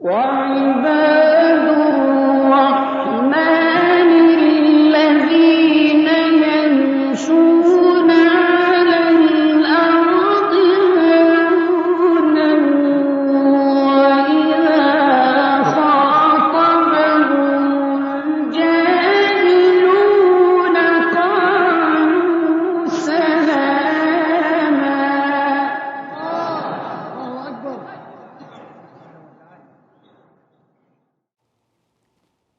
وعباد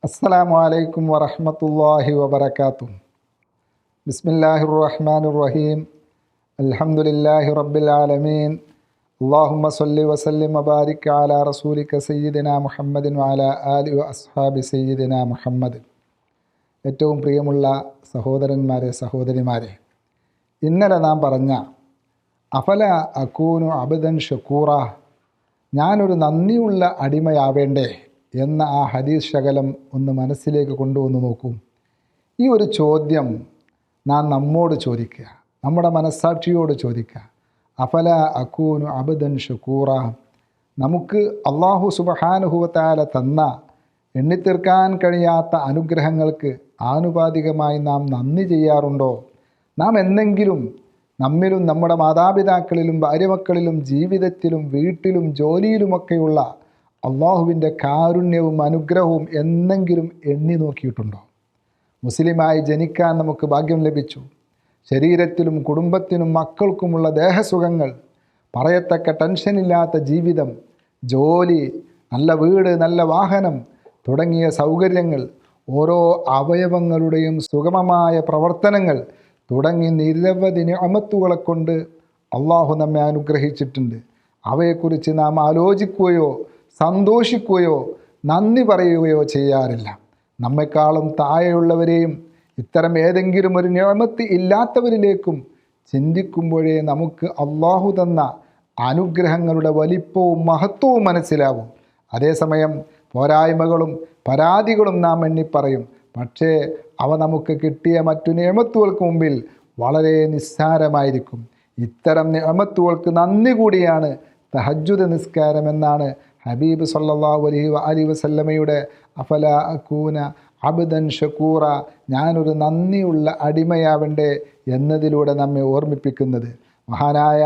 അസ്സലാമു അലൈക്കും വറഹ്മത്തുള്ളാഹി വബർക്കാത്തു ബിസ്മില്ലാഹിർ റഹ്മാനിർ റഹീം അൽഹംദുലില്ലാഹി റബ്ബിൽ ആലമീൻ. അല്ലാഹുമ്മ സല്ലി വസല്ലിം വബാരിക് അലാ റസൂലിക സയ്യിദിന മുഹമ്മദിൻ വഅലാ ആലി അസ്ഹാബി സയ്യിദിന മുഹമ്മദ്. ഏറ്റവും പ്രിയമുള്ള സഹോദരന്മാരെ സഹോദരിമാരെ ഇന്നലെ നാം പറഞ്ഞ അഫല അക്കൂനു അബദൻ ഷക്കൂറ ഞാനൊരു നന്ദിയുള്ള അടിമയാവേണ്ടേ? എന്ന ആ ഹദീസ് ശകലം ഒന്ന് മനസ്സിലേക്ക് കൊണ്ടുവന്ന് നോക്കൂ. ഈ ഒരു ചോദ്യം നാം നമ്മോട് ചോദിക്കുക. നമ്മുടെ മനസ്സാക്ഷിയോട് ചോദിക്കുക. അഫല അക്കൂനു അബദൻ ഷുക്കൂറ നമുക്ക് അള്ളാഹു സുബഹാനുഭവത്താല തന്ന എണ്ണിത്തീർക്കാൻ കഴിയാത്ത അനുഗ്രഹങ്ങൾക്ക് ആനുപാതികമായി നാം നന്ദി ചെയ്യാറുണ്ടോ? നാം എന്നെങ്കിലും നമ്മിലും നമ്മുടെ മാതാപിതാക്കളിലും ഭാര്യമക്കളിലും ജീവിതത്തിലും വീട്ടിലും ജോലിയിലുമൊക്കെയുള്ള അള്ളാഹുവിന്റെ കാരുണ്യവും അനുഗ്രഹവും എന്നെങ്കിലും എണ്ണി നോക്കിയിട്ടുണ്ടോ? മുസ്ലിമായി ജനിക്കാൻ നമുക്ക് ഭാഗ്യം ലഭിച്ചു. ശരീരത്തിലും കുടുംബത്തിനും മക്കൾക്കുമുള്ള ദേഹസുഖങ്ങൾ പറയത്തക്ക ടെൻഷനില്ലാത്ത ജീവിതം ജോലി നല്ല വീട് നല്ല വാഹനം തുടങ്ങിയ സൗകര്യങ്ങൾ ഓരോ അവയവങ്ങളുടെയും സുഗമമായ പ്രവർത്തനങ്ങൾ തുടങ്ങി നിരവധി അമത്തുകളെ കൊണ്ട് അള്ളാഹു നമ്മെ അനുഗ്രഹിച്ചിട്ടുണ്ട്. അവയെക്കുറിച്ച് നാം ആലോചിക്കുകയോ സന്തോഷിക്കുകയോ നന്ദി പറയുകയോ ചെയ്യാറില്ല. നമ്മെക്കാളും താഴെയുള്ളവരെയും ഇത്തരം ഏതെങ്കിലും ഒരു നിയമത്തി ഇല്ലാത്തവരിലേക്കും ചിന്തിക്കുമ്പോഴേ നമുക്ക് അള്ളാഹു തന്ന അനുഗ്രഹങ്ങളുടെ വലിപ്പവും മഹത്വവും മനസ്സിലാവും. അതേസമയം പോരായ്മകളും പരാതികളും നാം എണ്ണിപ്പറയും പക്ഷേ അവ നമുക്ക് കിട്ടിയ മറ്റു നിയമത്തുകൾക്ക് മുമ്പിൽ വളരെ നിസ്സാരമായിരിക്കും. ഇത്തരം നിയമത്തുകൾക്ക് നന്ദി കൂടിയാണ് തഹജുദ് നിസ്കാരം എന്നാണ് ഹബീബ് സല്ലല്ലാഹു അലൈഹി അലി വസല്ലമയുടെ അഫല അക്കൂന അബ്ദൻ ഷക്കൂറ ഞാനൊരു നന്ദിയുള്ള അടിമയാവണ്ടേ എന്നതിലൂടെ നമ്മെ ഓർമ്മിപ്പിക്കുന്നത്. മഹാനായ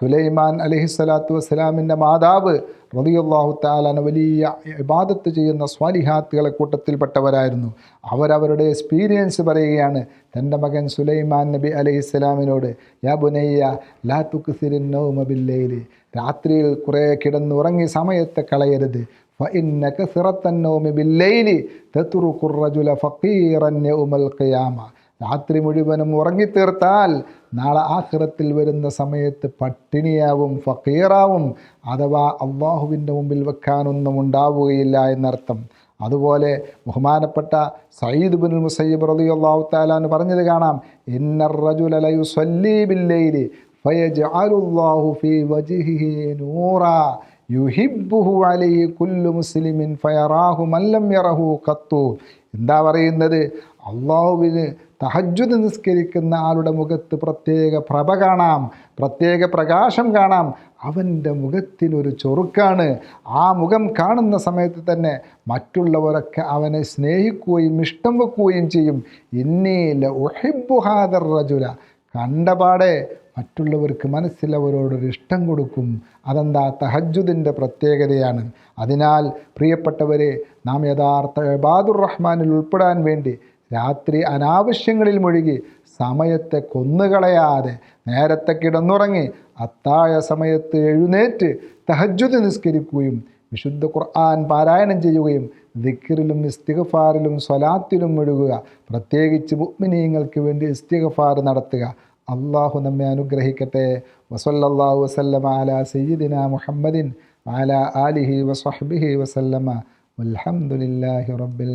സുലൈമാൻ അലഹിസ്സലാത്തു വസ്സലാമിന്റെ മാതാവ് റബിയുള്ളാഹു താലാന വലിയ ഇബാദത്ത് ചെയ്യുന്ന സ്വാലിഹാത്തുകളെ കൂട്ടത്തിൽപ്പെട്ടവരായിരുന്നു. അവരവരുടെ എക്സ്പീരിയൻസ് പറയുകയാണ് തന്റെ മകൻ സുലൈമാൻ നബി അലഹിസ്സലാമിനോട് യാ ബുനയ്യ ലാ തുക്സിരിന്നൗമബില്ലയിൽ രാത്രിയിൽ കുറേ കിടന്നുറങ്ങി സമയത്തെ കളയരുത്. ഫഇന്നക സിറത്തന്നൗമി ബില്ലയിൽ തത്തുറുഖുർ കുറജുല ഫഖീറൻ ഉമൽ ഖിയാമ. രാത്രി മുഴുവനും ഉറങ്ങിത്തീർത്താൽ നാളെ ആഹ്റത്തിൽ വരുന്ന സമയത്ത് പട്ടിണിയാവും ഫക്കീറാവും അഥവാ അള്ളാഹുവിന്റെ മുമ്പിൽ വെക്കാനൊന്നും ഉണ്ടാവുകയില്ല എന്നർത്ഥം. അതുപോലെ ബഹുമാനപ്പെട്ട സയ്യിദ് ബിൻ മുസയ്യബ് റലി അള്ളാഹു താലാന്ന് പറഞ്ഞത് കാണാം ഇന്നർ റജുല ലയുസല്ലി ബില്ലൈലി ഫയജ്അലുല്ലാഹു ഫീ വജ്ഹിഹി നൂറ അലൈഹി മുസ്ലിമിൻ ഫയറാഹു യറഹു എന്താ പറയുന്നത്? അള്ളാഹുവിന് തഹജ്ജുദ് നിസ്കരിക്കുന്ന ആളുടെ മുഖത്ത് പ്രത്യേക പ്രഭ കാണാം പ്രത്യേക പ്രകാശം കാണാം. അവന്റെ മുഖത്തിനൊരു ചൊറുക്കാണ്. ആ മുഖം കാണുന്ന സമയത്ത് തന്നെ മറ്റുള്ളവരൊക്കെ അവനെ സ്നേഹിക്കുകയും ഇഷ്ടം വെക്കുകയും ചെയ്യും. ഇന്നീല ഉഹിബുഹാദർ റജുല. കണ്ടപാടെ മറ്റുള്ളവർക്ക് മനസ്സിലവരോടൊരു ഇഷ്ടം കൊടുക്കും. അതെന്താ? തഹജുദിന്റെ പ്രത്യേകതയാണ്. അതിനാൽ പ്രിയപ്പെട്ടവരെ നാം യഥാർത്ഥ ബാദുർ റഹ്മാനിൽ ഉൾപ്പെടാൻ വേണ്ടി രാത്രി അനാവശ്യങ്ങളിൽ മുഴുകി സമയത്തെ കൊന്നുകളയാതെ നേരത്തെ കിടന്നുറങ്ങി അത്താഴ സമയത്ത് എഴുന്നേറ്റ് തഹജുദ് നിസ്കരിക്കുകയും വിശുദ്ധ ഖുർആൻ പാരായണം ചെയ്യുകയും ദിക്കറിലും ഇസ്തിഗഫാറിലും സ്വലാത്തിലും മുഴുകുക. പ്രത്യേകിച്ച് മുഗ്മിനീങ്ങൾക്ക് വേണ്ടി ഇസ്തിഗഫാർ നടത്തുക. അള്ളാഹു നമ്മെ അനുഗ്രഹിക്കട്ടെ. വസല്ലാഹു വസല്ലമ അലാ സയ്യിദിന മുഹമ്മദിൻ അല ആലിഹി വസ്ഹബിഹി വസല്ലമ. വൽഹംദുലില്ലാഹി റബ്ബിൽ